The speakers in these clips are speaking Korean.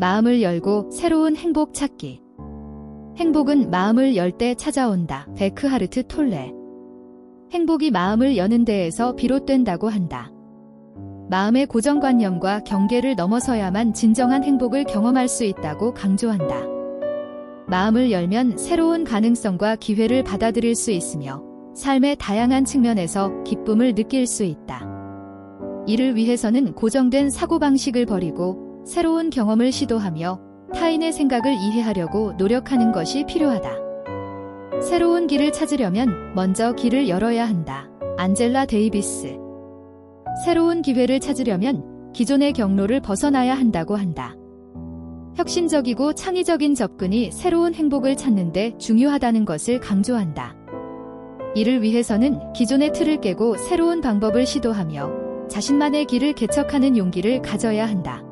마음을 열고 새로운 행복 찾기. 행복은 마음을 열 때 찾아온다. 베크하르트 톨레. 행복이 마음을 여는 데에서 비롯된다고 한다. 마음의 고정관념과 경계를 넘어서야만 진정한 행복을 경험할 수 있다고 강조한다. 마음을 열면 새로운 가능성과 기회를 받아들일 수 있으며 삶의 다양한 측면에서 기쁨을 느낄 수 있다. 이를 위해서는 고정된 사고방식을 버리고 새로운 경험을 시도하며 타인의 생각을 이해하려고 노력하는 것이 필요하다. 새로운 길을 찾으려면 먼저 길을 열어야 한다. 안젤라 데이비스. 새로운 기회를 찾으려면 기존의 경로를 벗어나야 한다고 한다. 혁신적이고 창의적인 접근이 새로운 행복을 찾는데 중요하다는 것을 강조한다. 이를 위해서는 기존의 틀을 깨고 새로운 방법을 시도하며 자신만의 길을 개척하는 용기를 가져야 한다.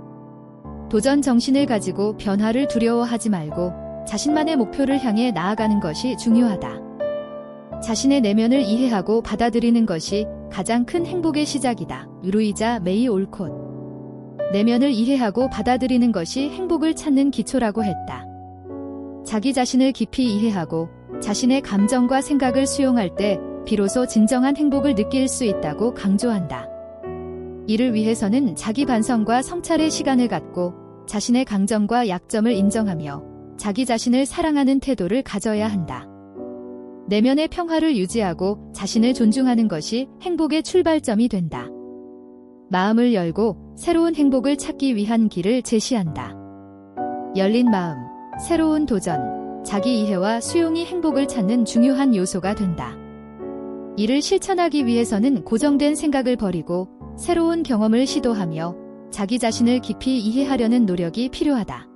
도전 정신을 가지고 변화를 두려워하지 말고 자신만의 목표를 향해 나아가는 것이 중요하다. 자신의 내면을 이해하고 받아들이는 것이 가장 큰 행복의 시작이다. 루이자 메이 올콧. 내면을 이해하고 받아들이는 것이 행복을 찾는 기초라고 했다. 자기 자신을 깊이 이해하고 자신의 감정과 생각을 수용할 때 비로소 진정한 행복을 느낄 수 있다고 강조한다. 이를 위해서는 자기 반성과 성찰의 시간을 갖고 자신의 강점과 약점을 인정하며 자기 자신을 사랑하는 태도를 가져야 한다. 내면의 평화를 유지하고 자신을 존중하는 것이 행복의 출발점이 된다. 마음을 열고 새로운 행복을 찾기 위한 길을 제시한다. 열린 마음, 새로운 도전, 자기 이해와 수용이 행복을 찾는 중요한 요소가 된다. 이를 실천하기 위해서는 고정된 생각을 버리고 새로운 경험을 시도하며 자기 자신을 깊이 이해하려는 노력이 필요하다.